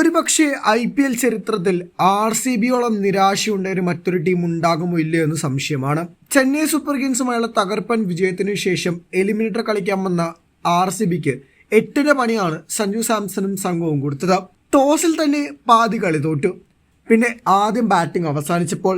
ഒരുപക്ഷെ I P L ചരിത്രത്തിൽ R C ബിയോളം നിരാശയുണ്ടായ മറ്റൊരു ടീം ഉണ്ടാകുമോ ഇല്ലയോ എന്ന് സംശയമാണ്. ചെന്നൈ സൂപ്പർ കിങ്സുമായുള്ള തകർപ്പൻ വിജയത്തിനു ശേഷം എലിമിനേറ്റർ കളിക്കാൻ വന്ന ആർ സി ബിക്ക് എട്ടിന് പണിയാണ് സഞ്ജു സാംസണും സംഘവും കൊടുത്തത്. ടോസിൽ തന്നെ പാതി കളി തോറ്റു. പിന്നെ ആദ്യം ബാറ്റിംഗ് അവസാനിച്ചപ്പോൾ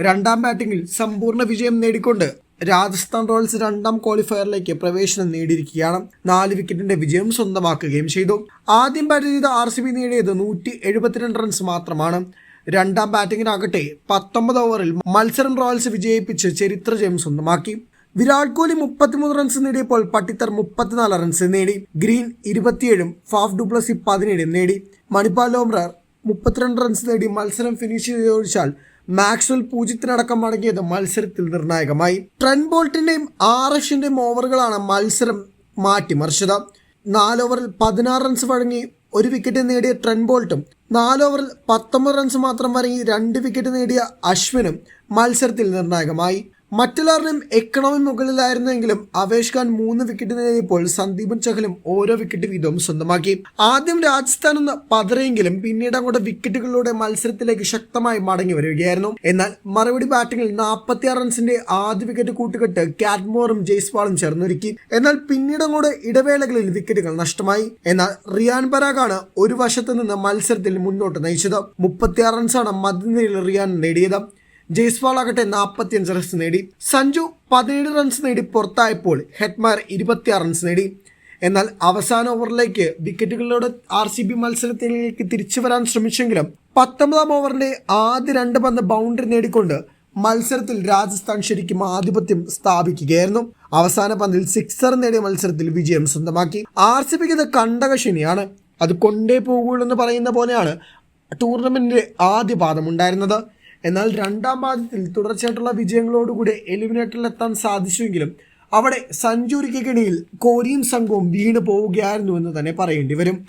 രണ്ടാം ബാറ്റിംഗിൽ സമ്പൂർണ വിജയം നേടിക്കൊണ്ട് രാജസ്ഥാൻ റോയൽസ് രണ്ടാം ക്വാളിഫയറിലേക്ക് പ്രവേശനം നേടിയിരിക്കുകയാണ്. നാല് വിക്കറ്റിന്റെ വിജയം സ്വന്തമാക്കുകയും ചെയ്തു. ആദ്യം ബാറ്റ് ചെയ്ത ആർ സി ബി നേടിയത് നൂറ്റി എഴുപത്തിരണ്ട് റൺസ് മാത്രമാണ്. രണ്ടാം ബാറ്റിംഗിനാകട്ടെ പത്തൊമ്പത് ഓവറിൽ മത്സരം റോയൽസ് വിജയിപ്പിച്ച് ചരിത്ര ജയം സ്വന്തമാക്കി. വിരാട് കോഹ്ലി മുപ്പത്തിമൂന്ന് റൺസ് നേടിയപ്പോൾ പട്ടിത്തർ മുപ്പത്തിനാല് റൺസ് നേടി. ഗ്രീൻ ഇരുപത്തിയേഴും ഫാഫ് ഡുപ്ലസി പതിനേഴും നേടി. മണിപ്പാൽ ലോംറർ മുപ്പത്തിരണ്ട് റൺസ് നേടി. മത്സരം ഫിനിഷ് ചെയ്തൊഴിച്ചാൽ മാക്സ്വൽ പൂജ്യത്തിനടക്കം മടങ്ങിയത് മത്സരത്തിൽ നിർണായകമായി. ട്രെൻ ബോൾട്ടിന്റെയും ആർ ഓവറുകളാണ് മത്സരം മാറ്റിമറിച്ചത്. നാല് ഓവറിൽ പതിനാറ് റൺസ് വഴങ്ങി ഒരു വിക്കറ്റ് നേടിയ ട്രെൻ ബോൾട്ടും നാല് ഓവറിൽ പത്തൊമ്പത് റൺസ് മാത്രം വഴങ്ങി രണ്ട് വിക്കറ്റ് നേടിയ അശ്വിനും മത്സരത്തിൽ നിർണായകമായി. മറ്റുള്ളവരുടെയും എക്കണോമി മുകളിലായിരുന്നെങ്കിലും അവേഷ് ഖാൻ മൂന്ന് വിക്കറ്റ് നേടിയപ്പോൾ സന്ദീപൻ ചഹലും ഓരോ വിക്കറ്റ് വീതവും സ്വന്തമാക്കി. ആദ്യം രാജസ്ഥാൻ ഒന്ന് പതറിയെങ്കിലും പിന്നീട് അങ്ങോട്ട് വിക്കറ്റുകളിലൂടെ മത്സരത്തിലേക്ക് ശക്തമായി മടങ്ങി വരികയായിരുന്നു. എന്നാൽ മറുപടി ബാറ്റിംഗിൽ നാൽപ്പത്തിയാറ് റൺസിന്റെ ആദ്യ വിക്കറ്റ് കൂട്ടുകെട്ട് കാറ്റ്മോറും ജയ്സ്വാളും ചേർന്നൊരുക്കി. എന്നാൽ പിന്നീട് അങ്ങോട്ട് ഇടവേളകളിൽ വിക്കറ്റുകൾ നഷ്ടമായി. എന്നാൽ റിയാൻ പരാഗാണ് ഒരു വശത്ത് നിന്ന് മത്സരത്തിൽ മുന്നോട്ട് നയിച്ചത്. മുപ്പത്തിയാറ് റൺസാണ് മധ്യനിരയിൽ റിയാൻ നേടിയത്. ജയ്സ്വാൾ ആകട്ടെ നാൽപ്പത്തിയഞ്ച് റൺസ് നേടി. സഞ്ജു പതിനേഴ് റൺസ് നേടി പുറത്തായപ്പോൾ ഹെഡ്മാർ ഇരുപത്തിയാറ് റൺസ് നേടി. എന്നാൽ അവസാന ഓവറിലേക്ക് വിക്കറ്റുകളിലൂടെ ആർ സി ബി മത്സരത്തിലേക്ക് തിരിച്ചു വരാൻ ശ്രമിച്ചെങ്കിലും പത്തൊമ്പതാം ഓവറിന്റെ ആദ്യ രണ്ട് പന്ത് ബൗണ്ടറി നേടിക്കൊണ്ട് മത്സരത്തിൽ രാജസ്ഥാൻ ശരിക്കും ആധിപത്യം സ്ഥാപിക്കുകയായിരുന്നു. അവസാന പന്തിൽ സിക്സർ നേടിയ മത്സരത്തിൽ വിജയം സ്വന്തമാക്കി. ആർ സി ബിക്ക് ഇത് കണ്ടകശനിയാണ് അത് കൊണ്ടേ പോകുള്ളൂ എന്ന് പറയുന്ന പോലെയാണ് ടൂർണമെന്റിന്റെ ആദ്യ പാദം ഉണ്ടായിരുന്നത് എന്നാൽ രണ്ടാം പാദത്തിൽ തുടർച്ചയായിട്ടുള്ള വിജയങ്ങളോടുകൂടി എലിമിനേറ്ററിൽ എത്താൻ സാധിച്ചുവെങ്കിലും അവിടെ സഞ്ജുരിക്ക് കോരിയും സംഘവും വീണ് പോവുകയായിരുന്നു എന്ന് തന്നെ പറയേണ്ടി വരും.